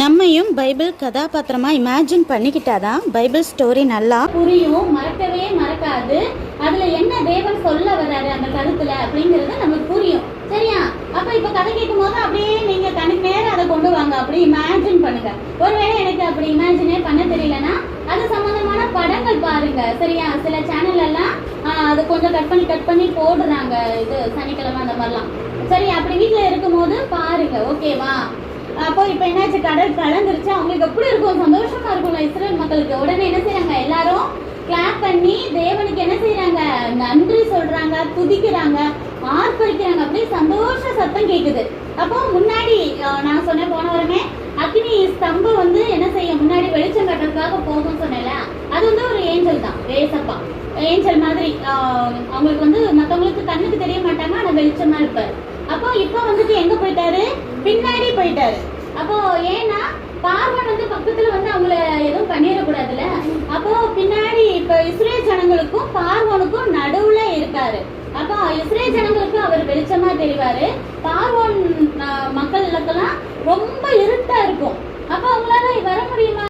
நம்மையும் பைபிள் கதாபாத்திரமா இமேஜின் பண்ணிக்கிட்டாதான் பைபிள் ஸ்டோரி நல்லா புரியும். மறக்கவே மறக்காது. அதுல என்ன தேவன் சொல்ல வர்றாரு அந்த கருத்துல அப்படிங்கிறது நமக்கு புரியும். சரியா? அப்ப இப்ப கதை கேட்கும் போது அப்படியே நீங்க கணக்கு நேரம் அதை கொண்டு வாங்க. அப்படி இமேஜின் பண்ணுங்க. ஒருவேளை எனக்கு அப்படி இமேஜினே பண்ண தெரியலனா அது சம்பந்தமான படங்கள் பாருங்க. சரியா? சில சேனல் எல்லாம் அது கொஞ்சம் கட் பண்ணி கட் பண்ணி போடுறாங்க. இது சனிக்கிழமை அந்த மாதிரிலாம். சரி அப்படி வீட்டில் இருக்கும்போது பாருங்க. ஓகேவா அப்போ இப்போ என்னாச்சு? கடல் கலந்துருச்சு. அவங்களுக்கு எப்படி இருக்கும்? சந்தோஷமா இருக்கும்ல இஸ்ரேல் மக்களுக்கு. உடனே என்ன செய்யறாங்க எல்லாரும் கிளாப் பண்ணி தேவனுக்கு என்ன செய்யறாங்க நன்றி சொல்றாங்க துதிக்கிறாங்க ஆர்ப்பரிக்கிறாங்க. அப்படியே சந்தோஷ சத்தம் கேக்குது. அப்போ முன்னாடி நான் சொன்னேன் போன வாரமே அக்னி ஸ்தம்பம் வந்து என்ன செய்யும்? முன்னாடி வெளிச்சம் கட்டுறதுக்காக போகும்னு சொன்னேன்ல. அது வந்து ஒரு ஏஞ்சல் தான் ஏசப்பா ஏஞ்சல் மாதிரி அவங்களுக்கு வந்து மற்றவங்களுக்கு கண்ணுக்கு தெரிய மாட்டாங்க ஆனால் வெளிச்சமா இருப்பார். அப்போ இப்போ வந்துட்டு எங்க போயிட்டாரு? அப்போ ஏன்னா பார்வன் வந்து பக்கத்துல வந்து அவங்கள எதுவும் பண்ணிடக்கூடாதுல்ல? அப்போ பின்னாடி இப்ப இஸ்ரேல் ஜனங்களுக்கும் பார்வனுக்கும் நடுவுல இருக்காரு. அப்போ இஸ்ரேல் ஜனங்களுக்கு அவர் வெளிச்சமா தெரிவாரு. பார்வோன் மக்கள் மக்களுக்கெல்லாம் ரொம்ப இருட்டா இருக்கும். அப்போ அவங்களால வர முடியுமா?